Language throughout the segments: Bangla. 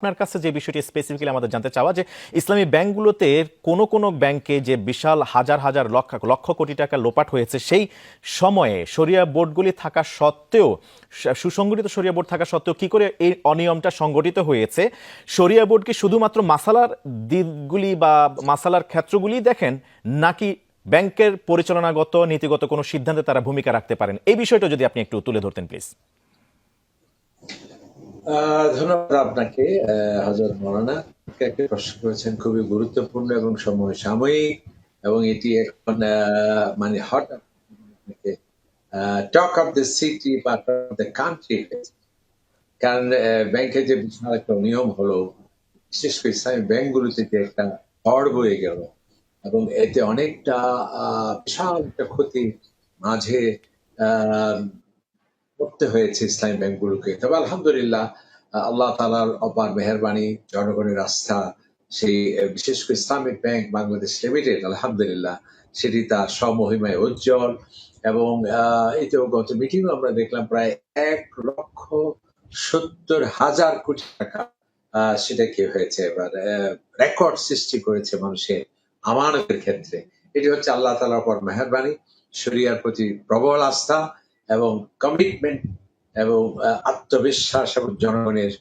আপনার কাছে যে বিষয়টি স্পেসিফিক্যালি আমাদের জানতে চাওয়া যে ইসলামী ব্যাংকগুলোতে কোনো কোনো ব্যাংকে যে বিশাল হাজার হাজার লক্ষ লক্ষ কোটি টাকা লোপাট হয়েছে, সেই সময়ে শরিয়া বোর্ডগুলি থাকা সত্ত্বেও সুসংগঠিত শরিয়া বোর্ড থাকা সত্ত্বেও কি করে এই অনিয়মটা সংগঠিত হয়েছে? শরিয়া বোর্ড কি শুধুমাত্র মাসালার দিকগুলি বা মাসালার ক্ষেত্রগুলি দেখেন, নাকি ব্যাংকের পরিচালনাগত নীতিগত কোনো সিদ্ধান্তে তারা ভূমিকা রাখতে পারেন? এই বিষয়টা যদি আপনি একটু তুলে ধরতেন প্লিজ ধন্যবাদ আপনাকে হজরত মৌলানা একটা প্রশ্ন করেছেন খুবই গুরুত্বপূর্ণ এবং সময় সাময়িক এবং এটি এখন মানে হঠাৎ টক অফ দ্য সিটি বা দ্য কান্ট্রি কারণ আহ, ব্যাংকে যে বিশাল একটা নিয়ম হলো বিশেষ করে ইসলামী ব্যাংকগুলোতে যে একটা ঝড় বয়ে গেল এবং এতে অনেকটা বিশাল একটা ক্ষতি মাঝে করতে হয়েছে ইসলামী ব্যাংকগুলোকে। তবে আলহামদুলিল্লাহ, আল্লাহ তালার অপার মেহরবানি, জনগণের আস্থা, সেই বিশেষ করে ইসলামিক ব্যাংক বাংলাদেশ লিমিটেড, আলহামদুলিল্লাহ, সেটি তার স্বমহিমায় উজ্জ্বল এবং তো গত মিটিং আমরা দেখলাম প্রায় এক লক্ষ সত্তর হাজার কোটি টাকা সেটা কি হয়েছে এবার রেকর্ড সৃষ্টি করেছে মানুষের আমানতের ক্ষেত্রে। এটি হচ্ছে আল্লাহ তালার পর মেহরবানি, শরিয়ার প্রতি প্রবল আস্থা এবং কমিটমেন্ট এবং আত্মবিশ্বাস এবং জনগণের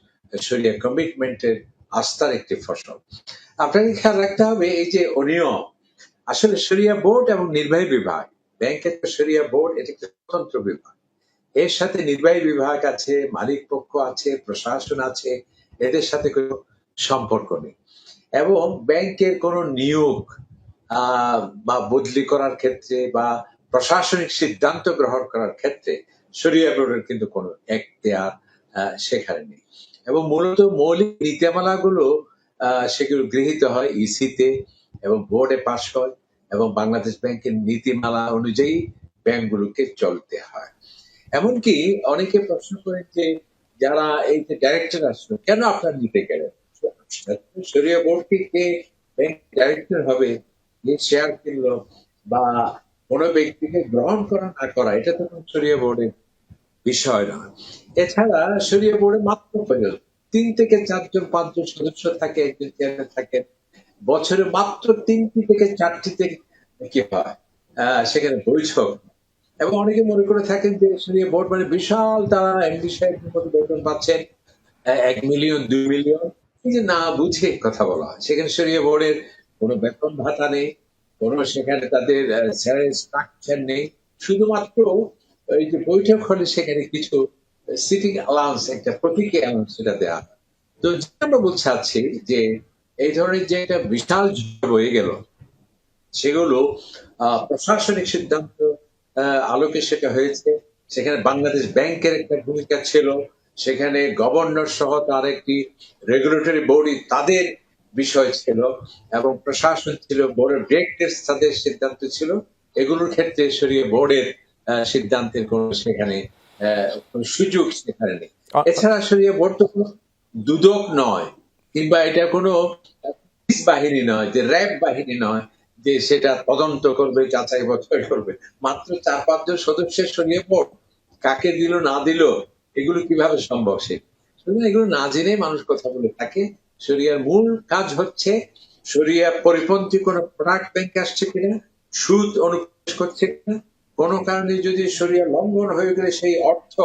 শরীরে কমিটমেন্টের আস্থার একটি ফসল। আপনাকে খেয়াল রাখতে হবে, এই যে অনিয়ম, আসলে শরিয়া বোর্ড এবং নির্বাহী বিভাগ ব্যাংকের তো শরিয়া বোর্ড, এটি একটি স্বতন্ত্র বিভাগ। এর সাথে নির্বাহী বিভাগ আছে, মালিক পক্ষ আছে, প্রশাসন আছে, এদের সাথে কোনো সম্পর্ক নেই। এবং ব্যাংকের কোনো নিয়োগ বা বদলি করার ক্ষেত্রে বা প্রশাসনিক সিদ্ধান্ত গ্রহণ করার ক্ষেত্রে শরিয়া বোর্ডের কিন্তু কোনো এখতিয়ার সেখানে নেই। এবং মূলত মৌলিক নীতিমালাগুলো সেগুলো গৃহীত হয় ইসিতে এবং বোর্ডে পাশ হয় এবং বাংলাদেশ ব্যাংকের নীতিমালা অনুযায়ী ব্যাংকগুলোকে চলতে হয়। এমনকি অনেকে প্রশ্ন করেন যে, যারা এই যে ডাইরেক্টর আসলো, কেন আপনার নিতে গেলেন? শরিয়া বোর্ড থেকে ব্যাংক ডাইরেক্টর হবে? যে শেয়ার কিনলো? বা কোনো ব্যক্তিকে গ্রহণ করা না করা, এটা তো শরিয়া বোর্ডের বিষয় না। এছাড়া শরিয়া বোর্ডে মাত্র তিন থেকে চারজন, পাঁচজন সদস্য থাকে, একজন চেয়ারম্যান থাকেন বছরে মাত্র তিনটি থেকে চারটি থেকে কি হয়? সেখানে বৈঠক। এবং অনেকে মনে করে থাকেন যে শরিয়া বোর্ড মানে বিশাল তারা এমডি সাহেবের মতো বেতন পাচ্ছেন এক মিলিয়ন, দুই মিলিয়ন। এই যে না বুঝে কথা বলা হয়, সেখানে শরিয়া বোর্ডের কোনো বেতন ভাতা নেই। কোনো সেখানে তাদের স্ট্রাকচার নেই। শুধুমাত্র এই যে বৈঠক হলে সেখানে কিছু সিটিং অ্যালাউন্স একটা প্রতীকী অ্যালাউন্স সেটা দেওয়া তো যেটা আমরা চাচ্ছি যে এই ধরনের যে একটা বিশাল বয়ে গেল, সেগুলো প্রশাসনিক সিদ্ধান্ত আলোকে সেটা হয়েছে। সেখানে বাংলাদেশ ব্যাংকের একটা ভূমিকা ছিল। সেখানে গভর্নর সহ তার একটি রেগুলেটরি বডি তাদের বিষয় ছিল এবং প্রশাসন ছিল বোর্ডের ডিরেক্টর তাদের সিদ্ধান্ত ছিল। এগুলোর ক্ষেত্রে সরিয়ে বোর্ডের সিদ্ধান্তের কোনো সেখানে সুযোগ সেখানে নেই। এছাড়া সরিয়ে বোর্ড তো কোনো দুদক নয় কিংবা এটা কোনো পুলিশ বাহিনী নয় যে র্যাব বাহিনী নয় যে সেটা তদন্ত করবে যাচাই বাছাই করবে। মাত্র চার পাঁচজন সদস্যের সরিয়ে বোর্ড। কাকে দিল না দিল এগুলো কীভাবে সম্ভব সে? এগুলো না জেনে মানুষ কথা বলে থাকে। শরিয়ার মূল কাজ হচ্ছে শরিয়া পরিপন্থী কোনো প্রোডাক্ট ব্যাংক আসছে কিনা সুদ অনুপ্রবেশ করছে কিনা কোনো কারণে যদি শরিয়া লঙ্ঘন হয়ে গেলে সেই অর্থ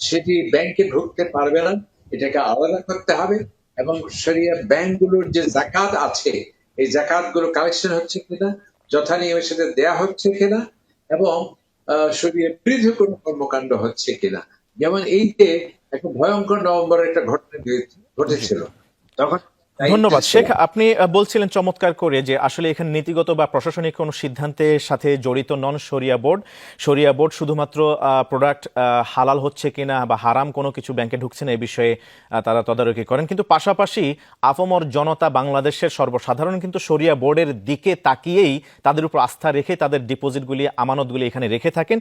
সেটি ব্যাংকে ঢুকতে পারবে না এটাকে আলাদা করতে হবে এবং শরিয়া ব্যাংকগুলোর যে জাকাত আছে এই জাকাতগুলো কালেকশন হচ্ছে কিনা যথানিয়মে সেটা দেয়া হচ্ছে কিনা এবং আহ, শরিয়া বিরোধী কোনো কর্মকাণ্ড হচ্ছে কিনা। যেমন এই যে একটা ভয়ঙ্কর নভেম্বরের একটা ঘটনা ঘটেছিল। তখন ধন্যবাদ। শেখ আপনি বলছিলেন চমৎকার করে যে আসলে এখানে নীতিগত বা প্রশাসনিক কোনো সিদ্ধান্তের সাথে জড়িত নন শরিয়া বোর্ড। শরিয়া বোর্ড শুধুমাত্র প্রোডাক্ট হালাল হচ্ছে কিনা বা হারাম কোনো কিছু ব্যাংকে ঢুকছে না এই বিষয়ে তারা তদারকি করেন। কিন্তু পাশাপাশি আপামর জনতা বাংলাদেশের সর্বসাধারণ কিন্তু সরিয়া বোর্ডের দিকে তাকিয়েই তাদের উপর আস্থা রেখে তাদের ডিপোজিটগুলি আমানতগুলি এখানে রেখে থাকেন।